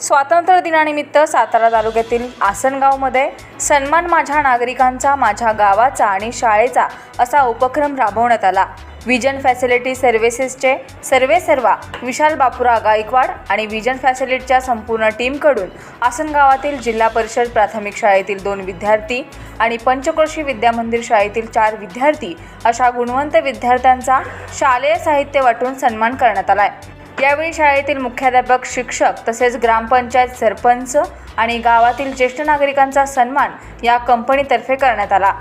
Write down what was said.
स्वातंत्र्य दिनानिमित्त सातारा तालुक्यातील आसनगावमध्ये सन्मान माझ्या नागरिकांचा माझ्या गावाचा आणि शाळेचा असा उपक्रम राबवण्यात आला. विजन फॅसिलिटी सर्व्हिसेसचे सर्वे सर्वा विशाल बापुरा गायकवाड आणि विजन फॅसिलिटीच्या संपूर्ण टीमकडून आसनगावातील जिल्हा परिषद प्राथमिक शाळेतील दोन विद्यार्थी आणि पंचक्रोशी विद्यामंदिर शाळेतील चार विद्यार्थी अशा गुणवंत विद्यार्थ्यांचा शालेय साहित्य वाटून सन्मान करण्यात आला आहे यावेळी शाळेतील मुख्याध्यापक शिक्षक तसेच ग्रामपंचायत सरपंच आणि गावातील ज्येष्ठ नागरिकांचा सन्मान या कंपनीतर्फे करण्यात आला.